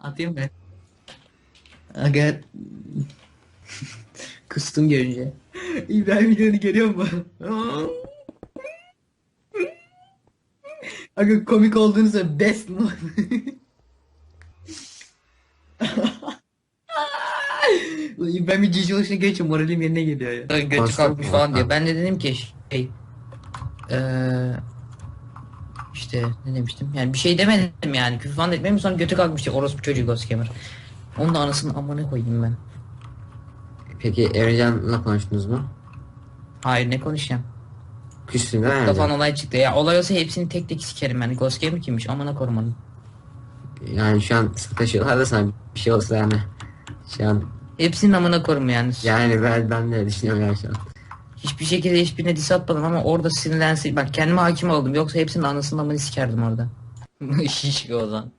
Atayım mı? Aga kustum görünce. İbrahim videonu görüyor musun? Aga komik olduğunuzda best mu? Ulan İbrahim'in cici oluşuna görünce moralim yerine geliyor ya. Götü kalkmış falan diyor. Ha. Ben de dedim ki şey eee işte ne demiştim? Yani bir şey demedim yani. Küfür falan etmedim. Sonra götü kalkmış diyor. Orospu çocuğu Goskemer. Onun da anasını amına koyayım ben. Peki Ercan'la konuştunuz mu? Hayır ne konuşacağım? Küstün değil mi Kafan olay çıktı. Ya olay olsa hepsini tek tek sikerim ben. Goskemer kimmiş? Amına korumanın. Yani şu an sıkışıyorlar da sana bir şey olsa yani. Şu an Hepsinin amına korum yani. yani ben, ben de düşünüyorum yani şu an. Hiçbir şekilde hiçbirine diss atmadım ama orada sinirlensin. Bak kendime hakim oldum. Yoksa hepsinin anasını amını sikerdim orada. Şişko ozan.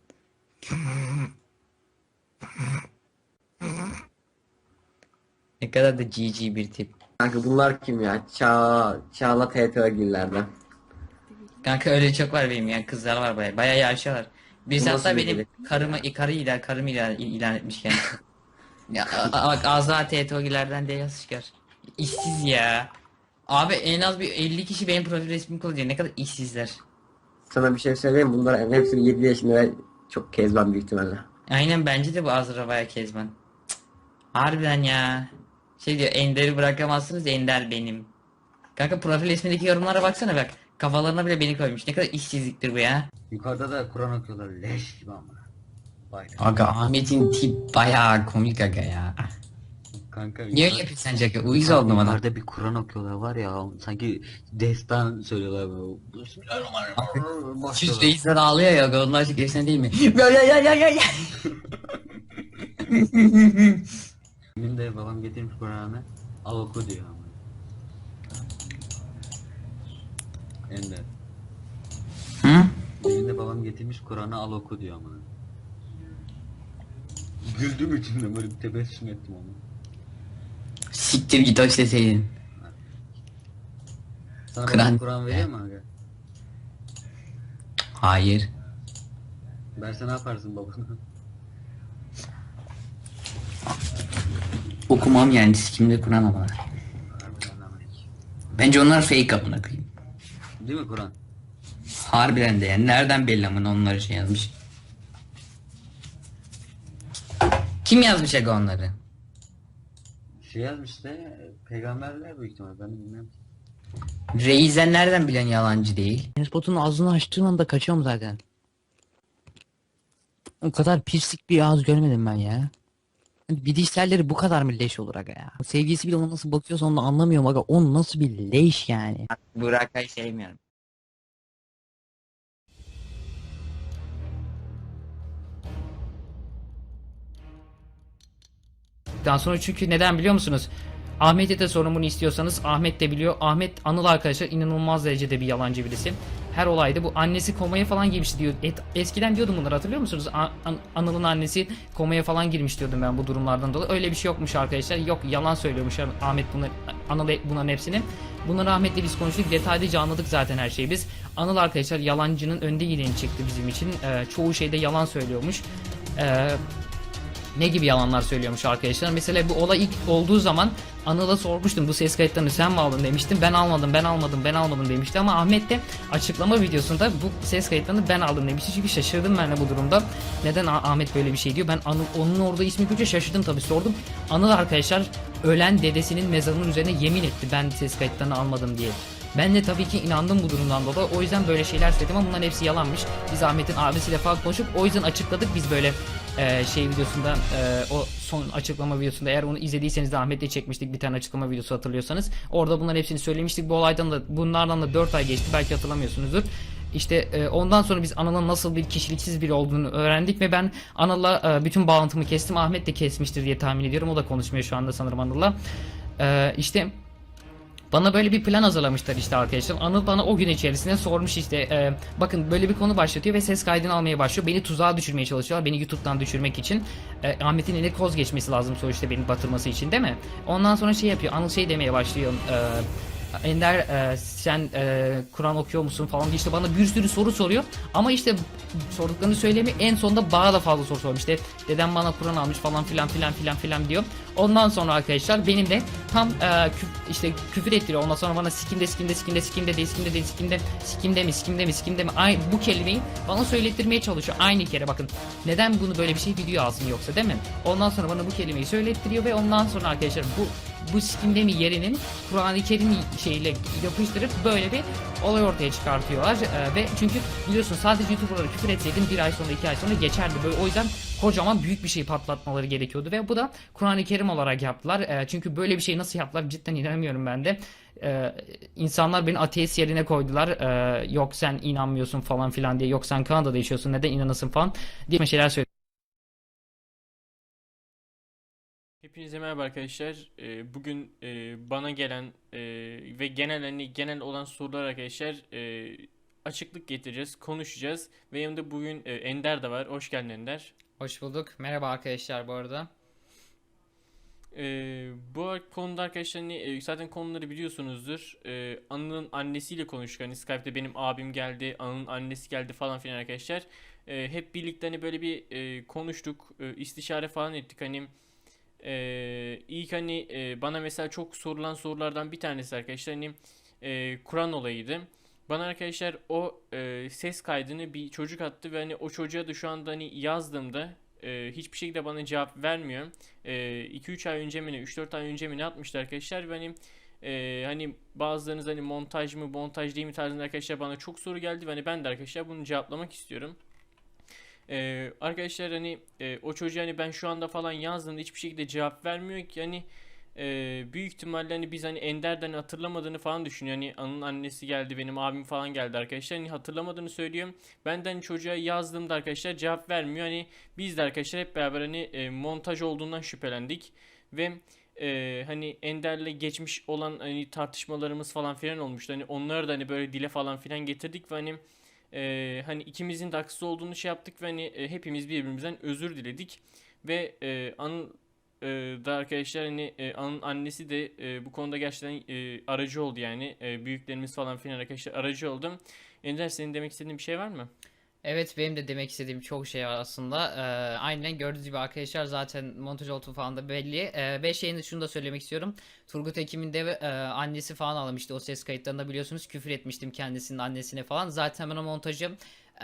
ne kadar da GG bir tip. Kanka bunlar kim ya? Çağ, Çağla TTO gillerden. Kanka öyle çok var benim ya. Kızlar var baya. Baya yaşıyorlar. Birisi hatta bir benim biri? karımı, karı ilan, karımı ilan, ilan etmiş kendisi. ya bak Azra TTO'gilerden de yaz çıkar. İşsiz ya. Abi en az bir 50 kişi benim profil resmimi kullanıyor. Ne kadar işsizler. Sana bir şey söyleyeyim mi? Bunlar hepsi 7 yaşında ve çok kezban büyük ihtimalle. Aynen bence de bu Azra baya kezban. Cık. Harbiden ya. Şey diyor Ender'i bırakamazsınız Ender benim. Kanka profil resmindeki yorumlara baksana bak. Kafalarına bile beni koymuş. Ne kadar işsizliktir bu ya. Yukarıda da Kur'an okuyorlar leş gibi ama. Vay Aga Ahmet'in tip bayağı komik aga ya. Kanka. Niye öyle yapıyorsun sence aga? Uyuz oldum adam. Yukarıda bir Kur'an okuyorlar var ya sanki destan söylüyorlar böyle. Bismillahirrahmanirrahim. Siz Başlıyorlar. reisler ağlıyor ya onlar çok efsane değil mi? Ya ya ya ya ya ya. Benim de babam getirmiş Kur'an'ı. Al oku diyor ama. Ender. Hı? Benim de babam getirmiş Kur'an'ı al oku diyor ama. Güldüm içimde böyle bir tebessüm ettim onu. Siktir git hoş deseydin. Sana Kur'an- Kur'an veriyor mu aga? Hayır. Verse ne yaparsın babana? Okumam yani sikimde Kur'an ama. Harbiden lan. Bence onlar fake amına koyayım. Değil mi Kur'an? Harbiden de yani nereden belli amına onları şey yazmış. Kim yazmış aga onları? Şey yazmış da peygamberler büyük ihtimal ben bilmiyorum. Reizen nereden bilen yalancı değil? Spotun ağzını açtığın anda kaçıyorum zaten. O kadar pislik bir ağız görmedim ben ya. Hani Bilişselleri bu kadar mı leş olur aga ya? Sevgilisi bile ona nasıl bakıyorsa onu anlamıyorum aga. O nasıl bir leş yani? Burak'ı sevmiyorum. Daha sonra çünkü neden biliyor musunuz? Ahmet'e de sorun bunu istiyorsanız Ahmet de biliyor. Ahmet Anıl arkadaşlar inanılmaz derecede bir yalancı birisi. Her olayda bu annesi komaya falan girmiş diyor. Et- eskiden diyordum bunları hatırlıyor musunuz? A- An- Anıl'ın annesi komaya falan girmiş diyordum ben bu durumlardan dolayı. Öyle bir şey yokmuş arkadaşlar. Yok yalan söylüyormuş Ahmet bunları Anıl bunların hepsini. Bunları Ahmet'le biz konuştuk. Detaylıca anladık zaten her şeyi biz. Anıl arkadaşlar yalancının önde gideni çıktı bizim için. Ee, çoğu şeyde yalan söylüyormuş. Ee, ne gibi yalanlar söylüyormuş arkadaşlar. Mesela bu olay ilk olduğu zaman Anıl'a sormuştum bu ses kayıtlarını sen mi aldın demiştim. Ben almadım ben almadım ben almadım demişti ama Ahmet de açıklama videosunda bu ses kayıtlarını ben aldım demişti. Çünkü şaşırdım ben de bu durumda. Neden Ah- Ahmet böyle bir şey diyor. Ben Anıl, onun orada ismi görünce şaşırdım tabii sordum. Anıl arkadaşlar ölen dedesinin mezarının üzerine yemin etti ben ses kayıtlarını almadım diye. Ben de tabii ki inandım bu durumdan dolayı. O yüzden böyle şeyler söyledim ama bunların hepsi yalanmış. Biz Ahmet'in abisiyle falan konuşup o yüzden açıkladık biz böyle e, şey videosunda e, o son açıklama videosunda eğer onu izlediyseniz de Ahmet'le çekmiştik bir tane açıklama videosu hatırlıyorsanız. Orada bunların hepsini söylemiştik. Bu olaydan da bunlardan da 4 ay geçti belki hatırlamıyorsunuzdur. İşte e, ondan sonra biz Anıl'ın nasıl bir kişiliksiz biri olduğunu öğrendik ve ben Anıl'la e, bütün bağlantımı kestim. Ahmet de kesmiştir diye tahmin ediyorum. O da konuşmuyor şu anda sanırım Anıl'la. E, işte bana böyle bir plan hazırlamışlar işte arkadaşlar. Anıl bana o gün içerisinde sormuş işte e, bakın böyle bir konu başlatıyor ve ses kaydını almaya başlıyor. Beni tuzağa düşürmeye çalışıyorlar. Beni YouTube'dan düşürmek için. E, Ahmet'in eline koz geçmesi lazım sonuçta beni batırması için değil mi? Ondan sonra şey yapıyor. Anıl şey demeye başlıyor. E, Ender e, sen e, Kur'an okuyor musun falan diye işte bana bir sürü soru soruyor. Ama işte sorduklarını söylemi en sonunda bana da fazla soru sormuş. İşte dedem bana Kur'an almış falan filan filan filan filan diyor. Ondan sonra arkadaşlar benim de tam e, küf- işte küfür ettiriyor. Ondan sonra bana sikimde sikimde sikimde sikimde değil sikimde değil sikimde sikimde mi sikimde mi sikimde mi aynı bu kelimeyi bana söylettirmeye çalışıyor. Aynı kere bakın. Neden bunu böyle bir şey video alsın yoksa değil mi? Ondan sonra bana bu kelimeyi söylettiriyor ve ondan sonra arkadaşlar bu bu sikimde mi yerinin Kur'an-ı Kerim şeyle yapıştırıp böyle bir olay ortaya çıkartıyorlar. Ee, ve çünkü biliyorsun sadece YouTuber'lara küfür etseydim bir ay sonra iki ay sonra geçerdi. Böyle o yüzden kocaman büyük bir şey patlatmaları gerekiyordu ve bu da Kur'an-ı Kerim olarak yaptılar. Ee, çünkü böyle bir şey nasıl yaptılar cidden inanamıyorum ben de. Ee, insanlar beni ateist yerine koydular. Ee, yok sen inanmıyorsun falan filan diye. Yok sen Kanada'da yaşıyorsun neden inanasın falan diye şeyler söylediler. Hepinize merhaba arkadaşlar. Ee, bugün e, bana gelen e, ve genel hani genel olan sorular arkadaşlar e, açıklık getireceğiz, konuşacağız ve yanımda bugün Ender de var. Hoş geldin Ender. Hoş bulduk. Merhaba arkadaşlar bu arada. Ee, bu konuda arkadaşlar hani, zaten konuları biliyorsunuzdur. Ee, Anıl'ın annesiyle konuştuk. Hani Skype'de benim abim geldi, Anıl'ın annesi geldi falan filan arkadaşlar. Hep birlikte hani böyle bir konuştuk, istişare falan ettik. Hani e, ilk hani e, bana mesela çok sorulan sorulardan bir tanesi arkadaşlar hani e, Kur'an olayıydı. Bana arkadaşlar o e, ses kaydını bir çocuk attı ve hani o çocuğa da şu anda hani yazdığımda e, hiçbir şekilde bana cevap vermiyor. 2-3 ay önce mi ne 3-4 ay önce mi ne atmıştı arkadaşlar ve hani e, hani bazılarınız hani montaj mı montaj değil mi tarzında arkadaşlar bana çok soru geldi ve hani ben de arkadaşlar bunu cevaplamak istiyorum. E, arkadaşlar hani e, o çocuğa hani ben şu anda falan yazdığımda hiçbir şekilde cevap vermiyor ki hani e, büyük ihtimalle hani biz hani Ender'den hatırlamadığını falan düşünüyor. Hani Anın annesi geldi benim abim falan geldi arkadaşlar. Hani hatırlamadığını söylüyorum. Ben de hani çocuğa yazdığımda arkadaşlar cevap vermiyor. Hani biz de arkadaşlar hep beraber hani e, montaj olduğundan şüphelendik. Ve e, hani Ender'le geçmiş olan hani tartışmalarımız falan filan olmuştu. Hani onları da hani böyle dile falan filan getirdik ve hani e, hani ikimizin de haksız olduğunu şey yaptık ve hani e, hepimiz birbirimizden özür diledik. Ve e, Anıl e, da arkadaşlar hani e, Anın annesi de e, bu konuda gerçekten e, aracı oldu yani. E, büyüklerimiz falan filan arkadaşlar aracı oldu. Ender senin demek istediğin bir şey var mı? Evet benim de demek istediğim çok şey var aslında. Ee, aynen gördüğünüz gibi arkadaşlar zaten montaj olduğu falan da belli. Ee, ve şeyini şunu da söylemek istiyorum. Turgut Ekim'in de e, annesi falan almıştı o ses kayıtlarında biliyorsunuz küfür etmiştim kendisinin annesine falan. Zaten ben o montajı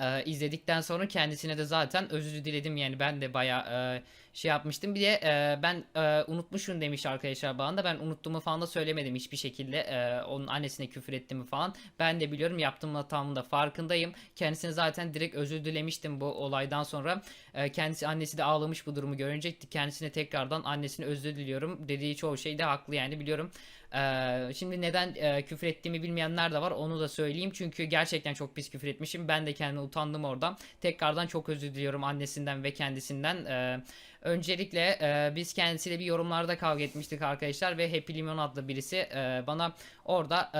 e, izledikten sonra kendisine de zaten özür diledim yani ben de baya şey yapmıştım. Bir de e, ben e, unutmuşum demiş arkadaşlar bana da ben unuttuğumu falan da söylemedim hiçbir şekilde. E, onun annesine küfür ettiğimi falan. Ben de biliyorum yaptığım hatamın da farkındayım. Kendisine zaten direkt özür dilemiştim bu olaydan sonra. E, kendisi annesi de ağlamış bu durumu görünce kendisine tekrardan annesine özür diliyorum. Dediği çoğu şey de haklı yani biliyorum. Ee, şimdi neden e, küfür ettiğimi bilmeyenler de var onu da söyleyeyim. Çünkü gerçekten çok pis küfür etmişim. Ben de kendime utandım oradan. Tekrardan çok özür diliyorum annesinden ve kendisinden. Ee, öncelikle e, biz kendisiyle bir yorumlarda kavga etmiştik arkadaşlar ve Happy Limon adlı birisi e, bana orada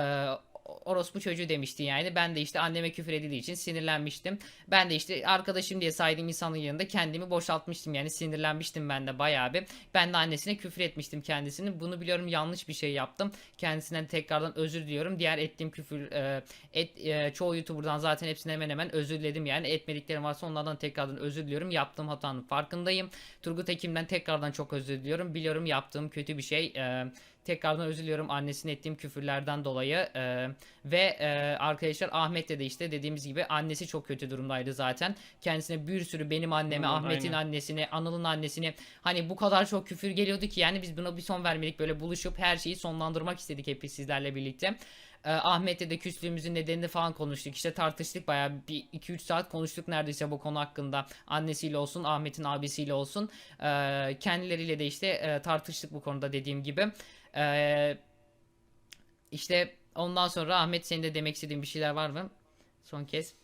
orospu çocuğu demişti yani. Ben de işte anneme küfür edildiği için sinirlenmiştim. Ben de işte arkadaşım diye saydığım insanın yanında kendimi boşaltmıştım yani sinirlenmiştim ben de bayağı bir. Ben de annesine küfür etmiştim kendisinin. Bunu biliyorum yanlış bir şey yaptım. Kendisinden tekrardan özür diliyorum. Diğer ettiğim küfür e, et, e, çoğu YouTuber'dan zaten hepsine hemen hemen özür diledim yani. Etmediklerim varsa onlardan tekrardan özür diliyorum. Yaptığım hatanın farkındayım. Turgut Ekim'den tekrardan çok özür diliyorum. Biliyorum yaptığım kötü bir şey. E, Tekrardan özür diliyorum annesine ettiğim küfürlerden dolayı. Ee, ve e, arkadaşlar Ahmet'te de işte dediğimiz gibi annesi çok kötü durumdaydı zaten. Kendisine bir sürü benim anneme, Hı, Ahmet'in aynen. annesine, Anıl'ın annesine hani bu kadar çok küfür geliyordu ki yani biz buna bir son vermedik böyle buluşup her şeyi sonlandırmak istedik hep sizlerle birlikte. Ee, Ahmet'le de küslüğümüzün nedenini falan konuştuk. İşte tartıştık bayağı bir 2-3 saat konuştuk neredeyse bu konu hakkında. Annesiyle olsun, Ahmet'in abisiyle olsun. Ee, kendileriyle de işte e, tartıştık bu konuda dediğim gibi. Ee, işte ondan sonra Ahmet senin de demek istediğin bir şeyler var mı? Son kez.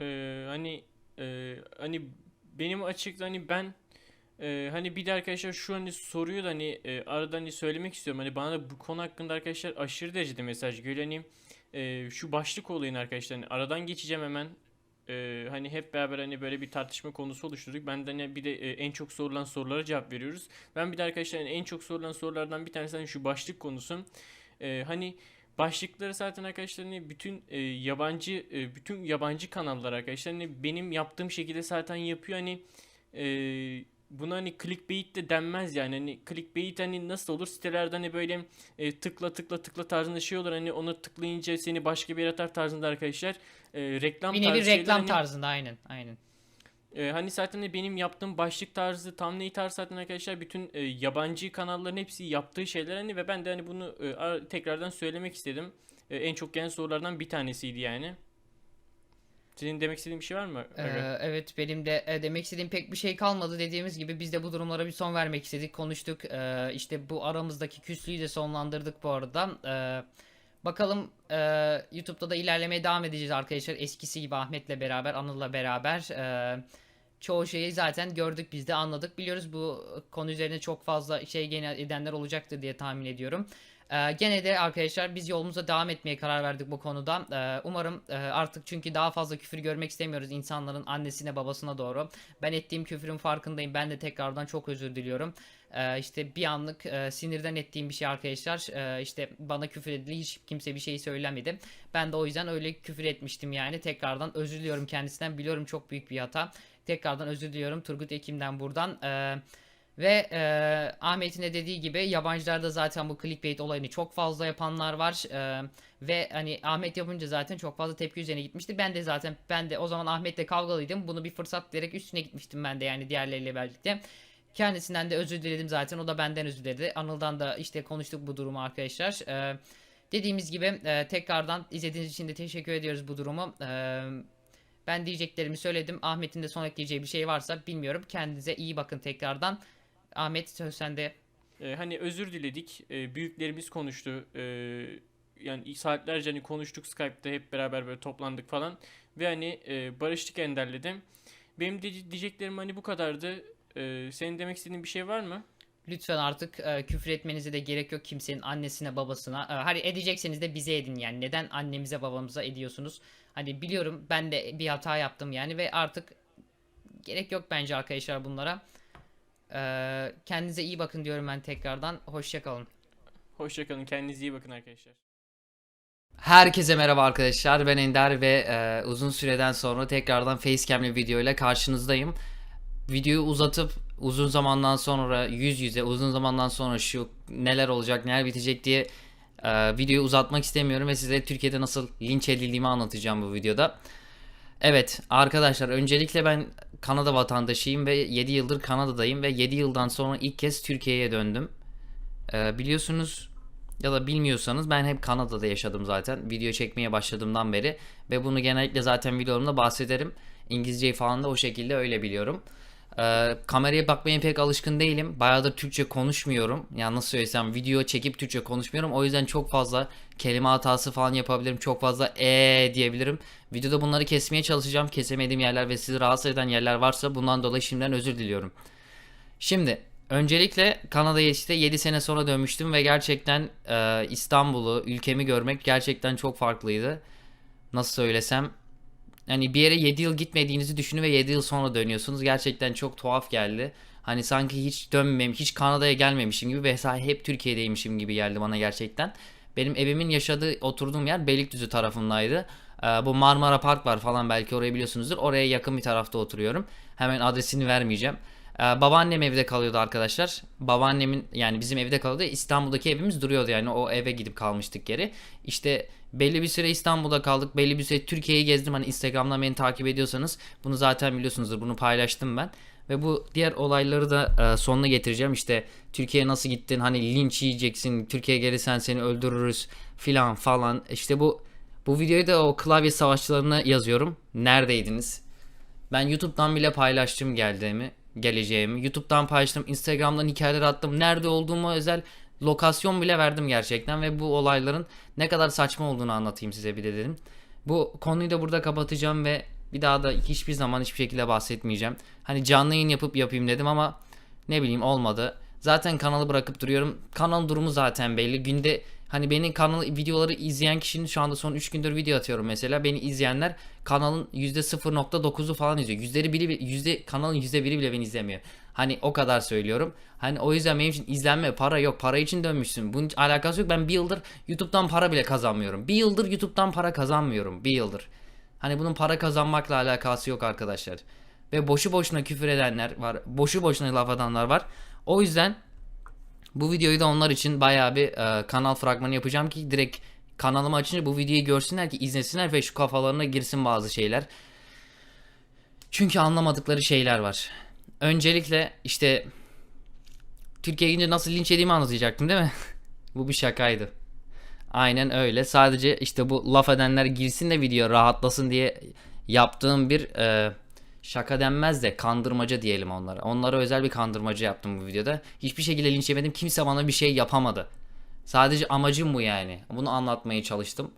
Ee, hani e, hani benim açıkta hani ben e, hani bir de arkadaşlar şu hani soruyu da hani e, arada hani söylemek istiyorum. Hani bana da bu konu hakkında arkadaşlar aşırı derecede mesaj geliyor. Hani e, şu başlık olayın arkadaşlar hani aradan geçeceğim hemen. E, hani hep beraber hani böyle bir tartışma konusu oluşturduk. Ben de hani bir de e, en çok sorulan sorulara cevap veriyoruz. Ben bir de arkadaşlar hani en çok sorulan sorulardan bir tanesi hani şu başlık konusu. E, hani başlıkları zaten arkadaşlar hani bütün e, yabancı e, bütün yabancı kanallar arkadaşlar hani benim yaptığım şekilde zaten yapıyor hani e, buna hani clickbait de denmez yani hani clickbait hani nasıl olur sitelerde hani böyle e, tıkla tıkla tıkla tarzında şey olur hani onu tıklayınca seni başka bir yere atar tarzında arkadaşlar e, reklam Bir nevi tarzı şeyler reklam hani- tarzında aynen aynen. ee, hani zaten de benim yaptığım başlık tarzı, thumbnail tarzı zaten arkadaşlar bütün e, yabancı kanalların hepsi yaptığı şeyler hani ve ben de hani bunu e, ar- tekrardan söylemek istedim. E, en çok gelen sorulardan bir tanesiydi yani. Senin demek istediğin bir şey var mı? Ee, evet benim de e, demek istediğim pek bir şey kalmadı. Dediğimiz gibi biz de bu durumlara bir son vermek istedik konuştuk. Ee, işte bu aramızdaki küslüğü de sonlandırdık bu arada. Ee, bakalım e, YouTube'da da ilerlemeye devam edeceğiz arkadaşlar. Eskisi gibi Ahmet'le beraber Anıl'la beraber. Ee, çoğu şeyi zaten gördük biz de anladık. Biliyoruz bu konu üzerine çok fazla şey gene edenler olacaktır diye tahmin ediyorum. Ee, gene de arkadaşlar biz yolumuza devam etmeye karar verdik bu konuda. Ee, umarım e, artık çünkü daha fazla küfür görmek istemiyoruz insanların annesine babasına doğru. Ben ettiğim küfürün farkındayım. Ben de tekrardan çok özür diliyorum. Ee, işte bir anlık e, sinirden ettiğim bir şey arkadaşlar. Ee, işte bana küfür edildi. Hiç kimse bir şey söylemedi. Ben de o yüzden öyle küfür etmiştim yani. Tekrardan özür diliyorum kendisinden. Biliyorum çok büyük bir hata. Tekrardan özür diliyorum Turgut Ekim'den buradan. Ee, ve e, Ahmet'in de dediği gibi yabancılarda zaten bu clickbait olayını çok fazla yapanlar var. E, ve hani Ahmet yapınca zaten çok fazla tepki üzerine gitmişti. Ben de zaten ben de o zaman Ahmet'le kavgalıydım. Bunu bir fırsat diyerek üstüne gitmiştim ben de yani diğerleriyle birlikte. Kendisinden de özür diledim zaten. O da benden özür diledi. Anıl'dan da işte konuştuk bu durumu arkadaşlar. E, dediğimiz gibi e, tekrardan izlediğiniz için de teşekkür ediyoruz bu durumu. E, ben diyeceklerimi söyledim. Ahmet'in de son ekleyeceği bir şey varsa bilmiyorum. Kendinize iyi bakın tekrardan. Ahmet söz sende. E, hani özür diledik. E, büyüklerimiz konuştu. E, yani saatlerce hani konuştuk Skype'da hep beraber böyle toplandık falan. Ve hani e, barıştık Ender'le Benim de diyeceklerim hani bu kadardı. E, senin demek istediğin bir şey var mı? Lütfen artık e, küfür etmenize de gerek yok kimsenin annesine babasına. E, hani edecekseniz de bize edin yani. Neden annemize babamıza ediyorsunuz? Hani biliyorum ben de bir hata yaptım yani ve artık gerek yok bence arkadaşlar bunlara. Kendinize iyi bakın diyorum ben tekrardan. Hoşçakalın. Hoşçakalın. Kendinize iyi bakın arkadaşlar. Herkese merhaba arkadaşlar ben Ender ve e, uzun süreden sonra tekrardan Facecam'li video ile karşınızdayım. Videoyu uzatıp uzun zamandan sonra yüz yüze uzun zamandan sonra şu neler olacak neler bitecek diye e, videoyu uzatmak istemiyorum ve size Türkiye'de nasıl linç edildiğimi anlatacağım bu videoda. Evet arkadaşlar öncelikle ben Kanada vatandaşıyım ve 7 yıldır Kanada'dayım ve 7 yıldan sonra ilk kez Türkiye'ye döndüm. E, biliyorsunuz ya da bilmiyorsanız ben hep Kanada'da yaşadım zaten. Video çekmeye başladığımdan beri ve bunu genellikle zaten videolarımda bahsederim. İngilizceyi falan da o şekilde öyle biliyorum. Ee, kameraya bakmaya pek alışkın değilim. Bayağıdır Türkçe konuşmuyorum. Yani nasıl söylesem video çekip Türkçe konuşmuyorum. O yüzden çok fazla kelime hatası falan yapabilirim. Çok fazla e diyebilirim. Videoda bunları kesmeye çalışacağım. Kesemediğim yerler ve sizi rahatsız eden yerler varsa bundan dolayı şimdiden özür diliyorum. Şimdi öncelikle Kanada'ya işte 7 sene sonra dönmüştüm ve gerçekten e, İstanbul'u, ülkemi görmek gerçekten çok farklıydı. Nasıl söylesem hani bir yere 7 yıl gitmediğinizi düşünün ve 7 yıl sonra dönüyorsunuz. Gerçekten çok tuhaf geldi. Hani sanki hiç dönmem, hiç Kanada'ya gelmemişim gibi ve hep Türkiye'deymişim gibi geldi bana gerçekten. Benim evimin yaşadığı, oturduğum yer Beylikdüzü tarafındaydı. Ee, bu Marmara Park var falan belki orayı biliyorsunuzdur. Oraya yakın bir tarafta oturuyorum. Hemen adresini vermeyeceğim. Ee, babaannem evde kalıyordu arkadaşlar. Babaannemin yani bizim evde kalıyordu. İstanbul'daki evimiz duruyordu yani o eve gidip kalmıştık geri. İşte belli bir süre İstanbul'da kaldık. Belli bir süre Türkiye'yi gezdim. Hani Instagram'dan beni takip ediyorsanız bunu zaten biliyorsunuzdur. Bunu paylaştım ben. Ve bu diğer olayları da e, sonuna getireceğim. İşte Türkiye'ye nasıl gittin? Hani linç yiyeceksin. Türkiye'ye gelirsen seni öldürürüz filan falan. İşte bu bu videoyu da o klavye savaşçılarına yazıyorum. Neredeydiniz? Ben YouTube'dan bile paylaştım geldiğimi, geleceğimi. YouTube'dan paylaştım, Instagram'dan hikayeler attım. Nerede olduğumu özel lokasyon bile verdim gerçekten ve bu olayların ne kadar saçma olduğunu anlatayım size bir de dedim. Bu konuyu da burada kapatacağım ve bir daha da hiçbir zaman hiçbir şekilde bahsetmeyeceğim. Hani canlı yayın yapıp yapayım dedim ama ne bileyim olmadı. Zaten kanalı bırakıp duruyorum. Kanalın durumu zaten belli. Günde hani benim kanal videoları izleyen kişinin şu anda son 3 gündür video atıyorum mesela. Beni izleyenler kanalın %0.9'u falan izliyor. Yüzleri biri yüzde kanalın yüzde biri bile beni izlemiyor. Hani o kadar söylüyorum. Hani o yüzden benim için izlenme para yok. Para için dönmüşsün. Bunun alakası yok. Ben bir yıldır YouTube'dan para bile kazanmıyorum. Bir yıldır YouTube'dan para kazanmıyorum. Bir yıldır. Hani bunun para kazanmakla alakası yok arkadaşlar. Ve boşu boşuna küfür edenler var. Boşu boşuna laf atanlar var. O yüzden bu videoyu da onlar için bayağı bir e, kanal fragmanı yapacağım ki direkt kanalımı açınca bu videoyu görsünler ki izlesinler ve şu kafalarına girsin bazı şeyler. Çünkü anlamadıkları şeyler var. Öncelikle işte Türkiye'ye gidince nasıl linç yediğimi anlatacaktım değil mi? bu bir şakaydı. Aynen öyle. Sadece işte bu laf edenler girsin de video rahatlasın diye yaptığım bir e, şaka denmez de kandırmaca diyelim onlara. Onlara özel bir kandırmaca yaptım bu videoda. Hiçbir şekilde linç yemedim. Kimse bana bir şey yapamadı. Sadece amacım bu yani. Bunu anlatmaya çalıştım.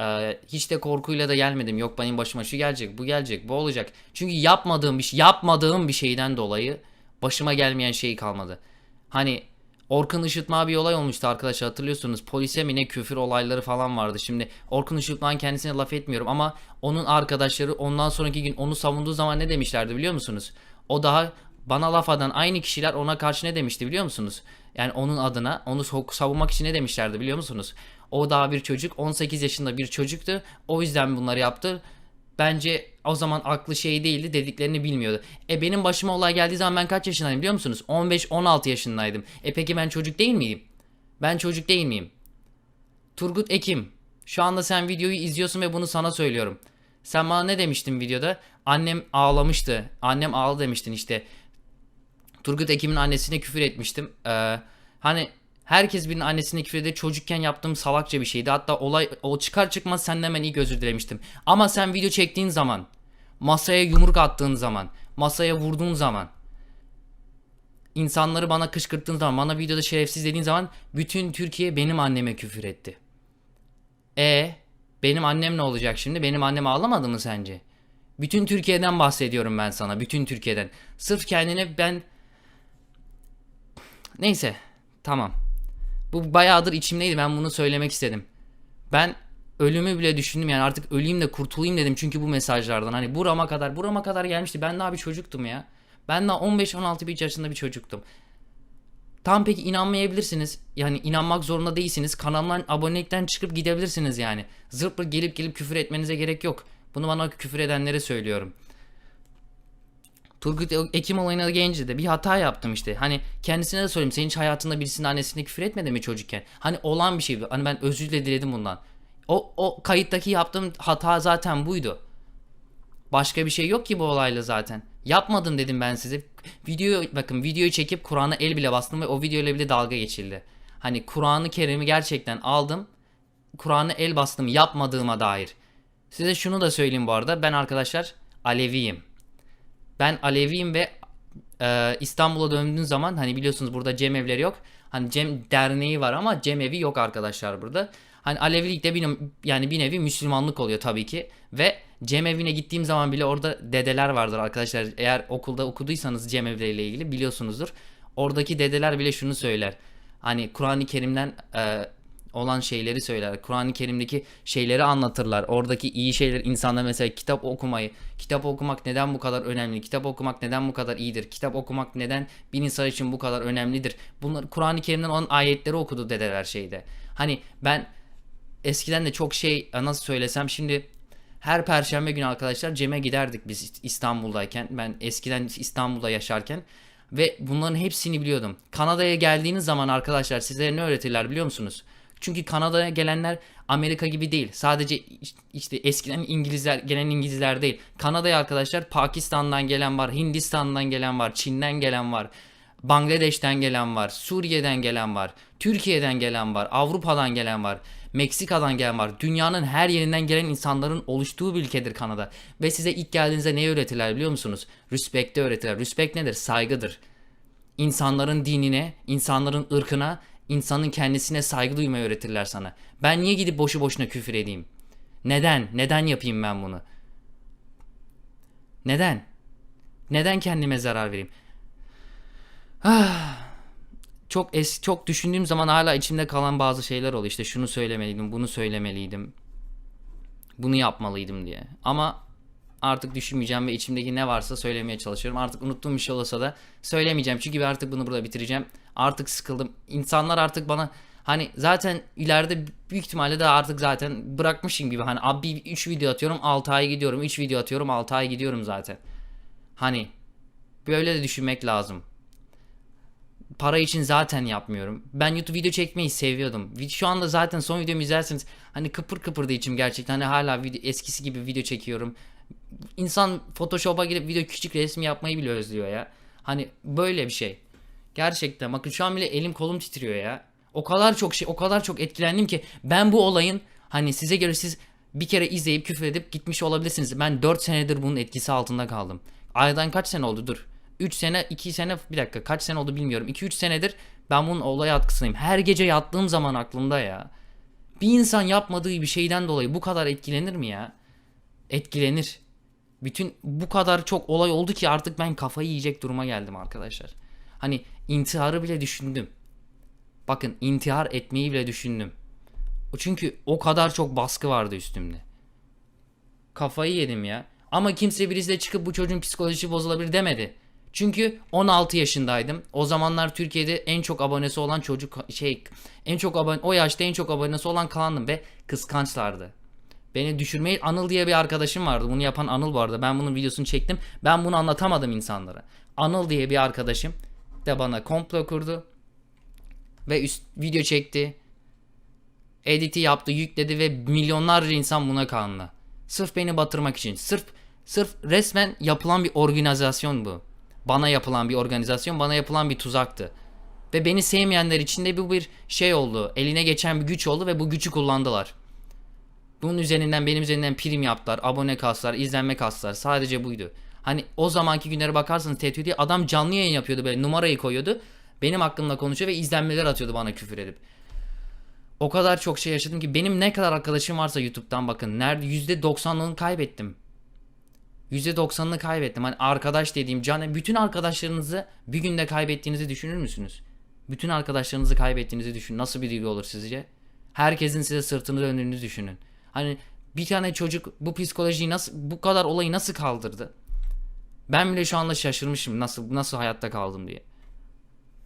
Ee, hiç de korkuyla da gelmedim. Yok benim başıma şu gelecek, bu gelecek, bu olacak. Çünkü yapmadığım bir şey, yapmadığım bir şeyden dolayı başıma gelmeyen şey kalmadı. Hani Orkun Işıtma bir olay olmuştu arkadaşlar hatırlıyorsunuz. Polise mi ne küfür olayları falan vardı. Şimdi Orkun Işıtma'nın kendisine laf etmiyorum ama onun arkadaşları ondan sonraki gün onu savunduğu zaman ne demişlerdi biliyor musunuz? O daha bana laf atan aynı kişiler ona karşı ne demişti biliyor musunuz? Yani onun adına onu savunmak için ne demişlerdi biliyor musunuz? O daha bir çocuk 18 yaşında bir çocuktu. O yüzden bunları yaptı. Bence o zaman aklı şey değildi dediklerini bilmiyordu. E benim başıma olay geldiği zaman ben kaç yaşındaydım biliyor musunuz? 15-16 yaşındaydım. E peki ben çocuk değil miyim? Ben çocuk değil miyim? Turgut Ekim. Şu anda sen videoyu izliyorsun ve bunu sana söylüyorum. Sen bana ne demiştin videoda? Annem ağlamıştı. Annem ağladı demiştin işte. Turgut Ekim'in annesine küfür etmiştim. Ee, hani herkes birinin annesine küfür ediyor. Çocukken yaptığım salakça bir şeydi. Hatta olay o çıkar çıkmaz senden hemen ilk özür dilemiştim. Ama sen video çektiğin zaman, masaya yumruk attığın zaman, masaya vurduğun zaman, insanları bana kışkırttığın zaman, bana videoda şerefsiz dediğin zaman bütün Türkiye benim anneme küfür etti. E benim annem ne olacak şimdi? Benim annem ağlamadı mı sence? Bütün Türkiye'den bahsediyorum ben sana. Bütün Türkiye'den. Sırf kendine ben Neyse. Tamam. Bu bayağıdır içimdeydi. Ben bunu söylemek istedim. Ben ölümü bile düşündüm yani artık öleyim de kurtulayım dedim çünkü bu mesajlardan. Hani burama kadar burama kadar gelmişti. Ben daha bir çocuktum ya. Ben daha 15-16 bir yaşında bir çocuktum. Tam peki inanmayabilirsiniz. Yani inanmak zorunda değilsiniz. Kanalımdan abonelikten çıkıp gidebilirsiniz yani. Zırt pırt gelip gelip küfür etmenize gerek yok. Bunu bana küfür edenlere söylüyorum Turgut Ekim olayına gelince de bir hata yaptım işte. Hani kendisine de söyleyeyim. Senin hiç hayatında birisinin annesine küfür etmedi mi çocukken? Hani olan bir şey. Hani ben özür diledim bundan. O, o kayıttaki yaptığım hata zaten buydu. Başka bir şey yok ki bu olayla zaten. Yapmadım dedim ben size. Video bakın videoyu çekip Kur'an'a el bile bastım ve o videoyla bile dalga geçildi. Hani Kur'an-ı Kerim'i gerçekten aldım. Kur'an'a el bastım yapmadığıma dair. Size şunu da söyleyeyim bu arada. Ben arkadaşlar Aleviyim. Ben Aleviyim ve e, İstanbul'a döndüğüm zaman hani biliyorsunuz burada cemevleri yok. Hani cem derneği var ama cemevi yok arkadaşlar burada. Hani Alevilik de bir, yani bir nevi Müslümanlık oluyor tabii ki. Ve cemevine gittiğim zaman bile orada dedeler vardır arkadaşlar. Eğer okulda okuduysanız cemevleriyle ilgili biliyorsunuzdur. Oradaki dedeler bile şunu söyler. Hani Kur'an-ı Kerim'den e, olan şeyleri söyler. Kur'an-ı Kerim'deki şeyleri anlatırlar. Oradaki iyi şeyler insanlar mesela kitap okumayı, kitap okumak neden bu kadar önemli? Kitap okumak neden bu kadar iyidir? Kitap okumak neden bir insan için bu kadar önemlidir? Bunlar Kur'an-ı Kerim'den olan ayetleri okudu dedeler şeyde. Hani ben eskiden de çok şey nasıl söylesem şimdi her perşembe günü arkadaşlar Cem'e giderdik biz İstanbul'dayken. Ben eskiden İstanbul'da yaşarken ve bunların hepsini biliyordum. Kanada'ya geldiğiniz zaman arkadaşlar sizlere ne öğretirler biliyor musunuz? Çünkü Kanada'ya gelenler Amerika gibi değil. Sadece işte eskiden İngilizler, gelen İngilizler değil. Kanada'ya arkadaşlar Pakistan'dan gelen var, Hindistan'dan gelen var, Çin'den gelen var. Bangladeş'ten gelen var, Suriye'den gelen var, Türkiye'den gelen var, Avrupa'dan gelen var, Meksika'dan gelen var. Dünyanın her yerinden gelen insanların oluştuğu bir ülkedir Kanada. Ve size ilk geldiğinizde ne öğretirler biliyor musunuz? Respect'i öğretirler. Respect nedir? Saygıdır. İnsanların dinine, insanların ırkına, insanın kendisine saygı duymayı öğretirler sana. Ben niye gidip boşu boşuna küfür edeyim? Neden? Neden yapayım ben bunu? Neden? Neden kendime zarar vereyim? Ah, çok es çok düşündüğüm zaman hala içimde kalan bazı şeyler oluyor. İşte şunu söylemeliydim, bunu söylemeliydim. Bunu yapmalıydım diye. Ama artık düşünmeyeceğim ve içimdeki ne varsa söylemeye çalışıyorum. Artık unuttuğum bir şey olsa da söylemeyeceğim. Çünkü ben artık bunu burada bitireceğim. Artık sıkıldım. İnsanlar artık bana hani zaten ileride büyük ihtimalle de artık zaten bırakmışım gibi. Hani abi 3 video atıyorum 6 ay gidiyorum. 3 video atıyorum 6 ay gidiyorum zaten. Hani böyle de düşünmek lazım. Para için zaten yapmıyorum. Ben YouTube video çekmeyi seviyordum. Vi- Şu anda zaten son videomu izlerseniz hani kıpır kıpırdı içim gerçekten. Hani hala video, eskisi gibi video çekiyorum. İnsan Photoshop'a girip video küçük resim yapmayı bile özlüyor ya. Hani böyle bir şey. Gerçekten bakın şu an bile elim kolum titriyor ya. O kadar çok şey, o kadar çok etkilendim ki ben bu olayın hani size göre siz bir kere izleyip küfür edip gitmiş olabilirsiniz. Ben 4 senedir bunun etkisi altında kaldım. Aydan kaç sene oldu dur. 3 sene 2 sene bir dakika kaç sene oldu bilmiyorum. 2-3 senedir ben bunun olaya atkısıyım. Her gece yattığım zaman aklımda ya. Bir insan yapmadığı bir şeyden dolayı bu kadar etkilenir mi ya? Etkilenir. Bütün bu kadar çok olay oldu ki artık ben kafayı yiyecek duruma geldim arkadaşlar. Hani intiharı bile düşündüm. Bakın intihar etmeyi bile düşündüm. Çünkü o kadar çok baskı vardı üstümde. Kafayı yedim ya. Ama kimse birisi de çıkıp bu çocuğun psikolojisi bozulabilir demedi. Çünkü 16 yaşındaydım. O zamanlar Türkiye'de en çok abonesi olan çocuk şey en çok abone o yaşta en çok abonesi olan kanaldım ve kıskançlardı. Beni düşürmeyi Anıl diye bir arkadaşım vardı. Bunu yapan Anıl bu arada. Ben bunun videosunu çektim. Ben bunu anlatamadım insanlara. Anıl diye bir arkadaşım de bana komplo kurdu ve üst video çekti. Editi yaptı, yükledi ve milyonlarca insan buna kanlı. Sırf beni batırmak için. Sırf sırf resmen yapılan bir organizasyon bu. Bana yapılan bir organizasyon, bana yapılan bir tuzaktı. Ve beni sevmeyenler için de bu bir şey oldu. Eline geçen bir güç oldu ve bu gücü kullandılar. Bunun üzerinden benim üzerinden prim yaptılar, abone kaslar, izlenme kaslar. Sadece buydu. Hani o zamanki günlere bakarsanız diye adam canlı yayın yapıyordu böyle numarayı koyuyordu. Benim hakkımda konuşuyor ve izlenmeler atıyordu bana küfür edip. O kadar çok şey yaşadım ki benim ne kadar arkadaşım varsa YouTube'dan bakın. Nerede %90'ını kaybettim. %90'ını kaybettim. Hani arkadaş dediğim can bütün arkadaşlarınızı bir günde kaybettiğinizi düşünür müsünüz? Bütün arkadaşlarınızı kaybettiğinizi düşünün. Nasıl bir duygu olur sizce? Herkesin size sırtını döndüğünü düşünün. Hani bir tane çocuk bu psikolojiyi nasıl bu kadar olayı nasıl kaldırdı? Ben bile şu anda şaşırmışım nasıl nasıl hayatta kaldım diye.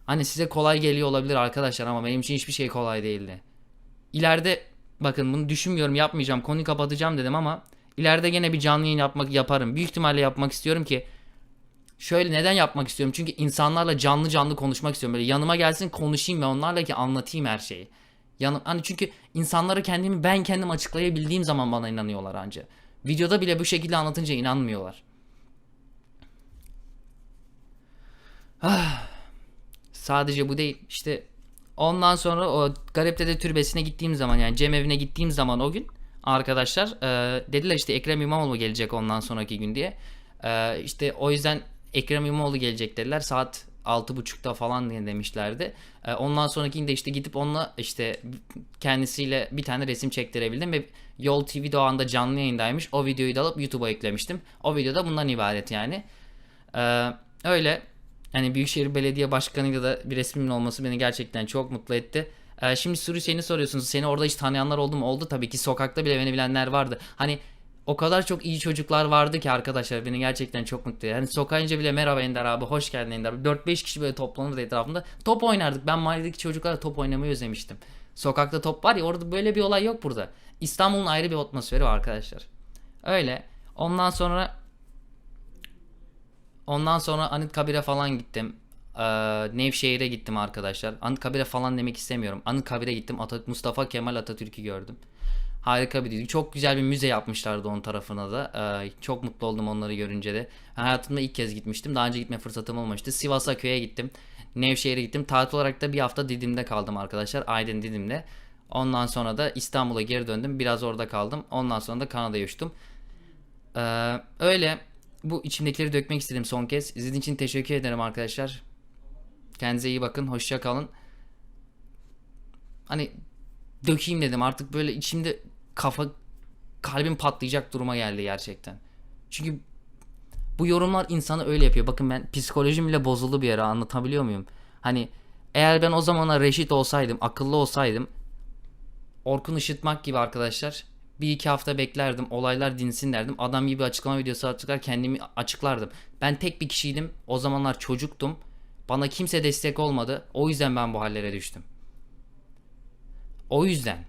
Hani size kolay geliyor olabilir arkadaşlar ama benim için hiçbir şey kolay değildi. İleride bakın bunu düşünmüyorum yapmayacağım konuyu kapatacağım dedim ama ileride gene bir canlı yayın yapmak yaparım. Büyük ihtimalle yapmak istiyorum ki şöyle neden yapmak istiyorum? Çünkü insanlarla canlı canlı konuşmak istiyorum. Böyle yanıma gelsin konuşayım ve onlarla ki anlatayım her şeyi. Yanım, hani çünkü insanlara kendimi ben kendim açıklayabildiğim zaman bana inanıyorlar anca. Videoda bile bu şekilde anlatınca inanmıyorlar. Sadece bu değil. İşte ondan sonra o Garipdede türbesine gittiğim zaman yani Cem evine gittiğim zaman o gün arkadaşlar e, dediler işte Ekrem İmamoğlu gelecek ondan sonraki gün diye. E, işte o yüzden Ekrem İmamoğlu gelecek dediler. Saat 6.30'da falan diye demişlerdi. E, ondan sonraki günde işte gidip onunla işte kendisiyle bir tane resim çektirebildim ve Yol TV Doğan'da canlı yayındaymış. O videoyu da alıp YouTube'a eklemiştim. O videoda bundan ibaret yani. E, öyle yani Büyükşehir Belediye Başkanı'yla da bir resmimin olması beni gerçekten çok mutlu etti. Ee, şimdi Suri seni soruyorsunuz. Seni orada hiç tanıyanlar oldu mu? Oldu tabii ki. Sokakta bile beni bilenler vardı. Hani o kadar çok iyi çocuklar vardı ki arkadaşlar beni gerçekten çok mutlu. Yani sokağa ince bile merhaba Ender abi hoş geldin Ender abi. 4-5 kişi böyle toplanırdı etrafında. Top oynardık. Ben mahalledeki çocuklarla top oynamayı özlemiştim. Sokakta top var ya orada böyle bir olay yok burada. İstanbul'un ayrı bir atmosferi var arkadaşlar. Öyle. Ondan sonra Ondan sonra Anıtkabir'e falan gittim. Ee, Nevşehir'e gittim arkadaşlar. Anıtkabir'e falan demek istemiyorum. Anıtkabir'e gittim. Atatürk, Mustafa Kemal Atatürk'ü gördüm. Harika bir duygu. Çok güzel bir müze yapmışlardı onun tarafına da. Ee, çok mutlu oldum onları görünce de. Hayatımda ilk kez gitmiştim. Daha önce gitme fırsatım olmamıştı. Sivas'a köye gittim. Nevşehir'e gittim. Tatil olarak da bir hafta Didim'de kaldım arkadaşlar. Aydın Didim'de. Ondan sonra da İstanbul'a geri döndüm. Biraz orada kaldım. Ondan sonra da Kanada'ya uçtum. Ee, öyle bu içimdekileri dökmek istedim son kez. İzlediğiniz için teşekkür ederim arkadaşlar. Kendinize iyi bakın. Hoşça kalın. Hani dökeyim dedim. Artık böyle içimde kafa kalbim patlayacak duruma geldi gerçekten. Çünkü bu yorumlar insanı öyle yapıyor. Bakın ben psikolojim bile bozuldu bir ara anlatabiliyor muyum? Hani Eğer ben o zamana reşit olsaydım, akıllı olsaydım Orkun ışıtmak gibi arkadaşlar. Bir iki hafta beklerdim. Olaylar dinsin derdim. Adam gibi açıklama videosu açıklar kendimi açıklardım. Ben tek bir kişiydim. O zamanlar çocuktum. Bana kimse destek olmadı. O yüzden ben bu hallere düştüm. O yüzden.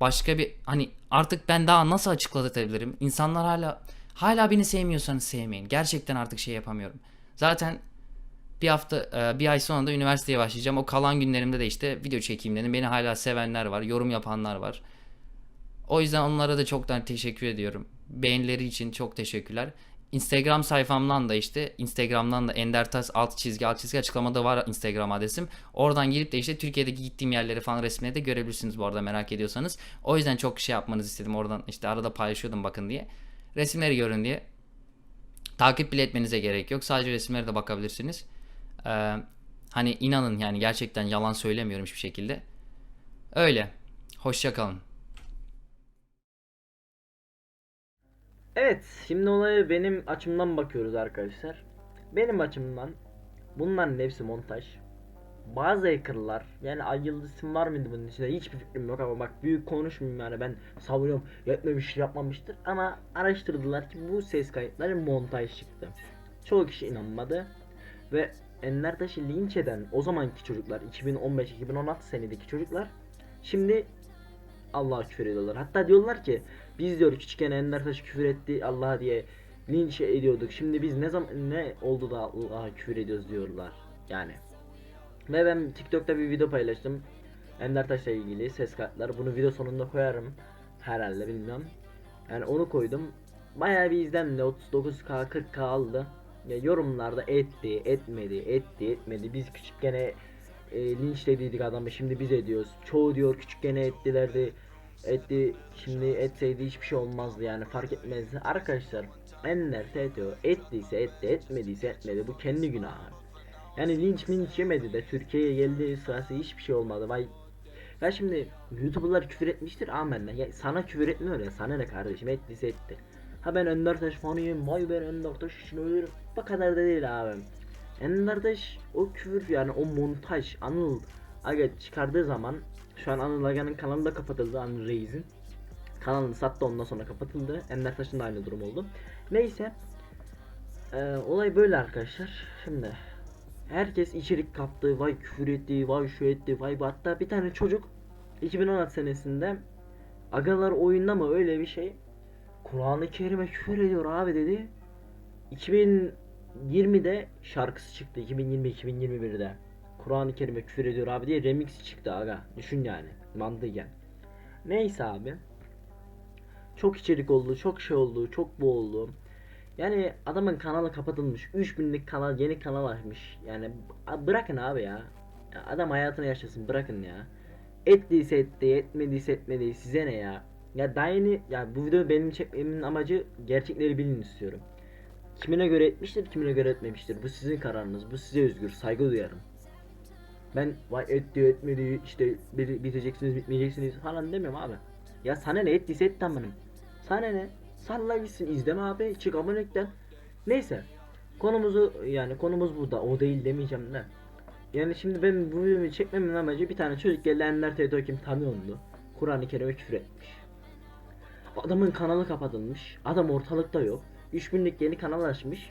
Başka bir hani artık ben daha nasıl açıklatabilirim? İnsanlar hala hala beni sevmiyorsanız sevmeyin. Gerçekten artık şey yapamıyorum. Zaten bir hafta e, bir ay sonra da üniversiteye başlayacağım. O kalan günlerimde de işte video çekeyim dedim. Beni hala sevenler var, yorum yapanlar var. O yüzden onlara da çoktan teşekkür ediyorum. Beğenileri için çok teşekkürler. Instagram sayfamdan da işte Instagram'dan da Endertas alt çizgi alt çizgi açıklamada var Instagram adresim. Oradan girip de işte Türkiye'deki gittiğim yerleri falan resimleri de görebilirsiniz bu arada merak ediyorsanız. O yüzden çok şey yapmanızı istedim oradan işte arada paylaşıyordum bakın diye. Resimleri görün diye. Takip bile etmenize gerek yok. Sadece resimlere de bakabilirsiniz. Ee, hani inanın yani gerçekten yalan söylemiyorum hiçbir şekilde. Öyle. Hoşça Evet, şimdi olaya benim açımdan bakıyoruz arkadaşlar. Benim açımdan bunların hepsi montaj. Bazı hackerlar yani Ay Yıldız'ın var mıydı bunun içinde hiçbir fikrim yok ama bak büyük konuşmayayım yani ben savunuyorum yetmemiştir yapmamıştır ama araştırdılar ki bu ses kayıtları montaj çıktı. Çoğu kişi inanmadı ve Enler Taş'ı linç eden o zamanki çocuklar 2015-2016 senedeki çocuklar şimdi Allah'a küfür ediyorlar. Hatta diyorlar ki biz diyor küçükken Ender Taş küfür etti Allah'a diye linç ediyorduk. Şimdi biz ne zaman ne oldu da Allah'a küfür ediyoruz diyorlar. Yani. Ve ben TikTok'ta bir video paylaştım. Ender Taş'la ilgili ses kartları. Bunu video sonunda koyarım. Herhalde bilmem. Yani onu koydum. Bayağı bir izlendi. 39k 40k aldı. Ya yorumlarda etti, etmedi, etti, etmedi. Biz küçükken e, linçlediydik adamı. Şimdi biz ediyoruz. Çoğu diyor küçükken ettilerdi etti şimdi etseydi hiçbir şey olmazdı yani fark etmezdi. Arkadaşlar Ender TTO ettiyse etti etmediyse etmedi bu kendi günahı. Yani linç minç yemedi de Türkiye'ye geldiği sırası hiçbir şey olmadı. Vay ya şimdi YouTuber'lar küfür etmiştir amenna. Ya sana küfür etmiyor ya sana ne kardeşim ettiyse etti. Ha ben Ender Taş fanıyım vay ben Ender Taş için ölürüm. Bu kadar da değil abi. Ender Taş o küfür yani o montaj Anıl Aga çıkardığı zaman şu an Anıl Aga'nın kanalı da kapatıldı Anıl Reis'in. Kanalını sattı ondan sonra kapatıldı. Ender Taş'ın da aynı durum oldu. Neyse. Ee, olay böyle arkadaşlar. Şimdi herkes içerik kaptı. Vay küfür etti. Vay şu etti. Vay bu. Hatta bir tane çocuk 2016 senesinde Agalar oyunda mı öyle bir şey Kur'an-ı Kerim'e küfür ediyor abi dedi. 2020'de şarkısı çıktı. 2020-2021'de. Kur'an-ı Kerim'e küfür ediyor abi diye remix çıktı aga. Düşün yani. Mantıken. Neyse abi. Çok içerik oldu, çok şey oldu, çok bu oldu. Yani adamın kanalı kapatılmış. 3000'lik kanal, yeni kanal açmış. Yani bırakın abi ya. Adam hayatını yaşasın, bırakın ya. Ettiyse etti, etmediyse etmedi. Size ne ya? Ya daha ya bu video benim çekmemin amacı gerçekleri bilin istiyorum. Kimine göre etmiştir, kimine göre etmemiştir. Bu sizin kararınız, bu size özgür. Saygı duyarım. Ben vay etti etmedi işte bit- biteceksiniz bitmeyeceksiniz falan demiyorum abi. Ya sana ne ettiyse etti amınım. Sana ne? Salla gitsin izleme abi çık abonelikten. Neyse. Konumuzu yani konumuz burada o değil demeyeceğim de. Yani şimdi ben bu videoyu çekmemin amacı bir tane çocuk geldi Ender Teto kim tanıyordu. Kur'an-ı Kerim'e küfür etmiş. Adamın kanalı kapatılmış. Adam ortalıkta yok. 3000'lik yeni kanal açmış.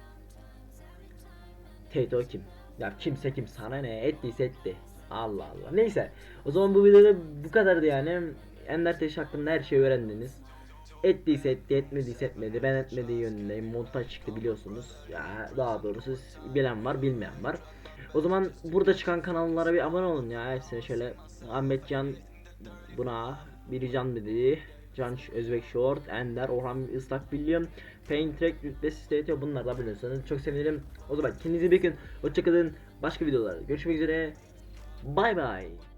Teto kim? Ya kimse kim sana ne ettiyse etti. Allah Allah. Neyse. O zaman bu videoda bu kadardı yani. Ender Teş hakkında her şeyi öğrendiniz. Ettiyse etti, etmediyse etmedi. Ben etmediği yönündeyim. Montaj çıktı biliyorsunuz. Ya daha doğrusu bilen var, bilmeyen var. O zaman burada çıkan kanallara bir abone olun ya. Hepsine şöyle Ahmet Can buna biri Can dedi. Can Özbek Short, Ender, Orhan Islak William, Pain Track, Rütbesi Statue bunlar da biliyorsanız çok sevinirim. O zaman kendinize bakın. Hoşçakalın. Başka videolarda görüşmek üzere. Bay bay.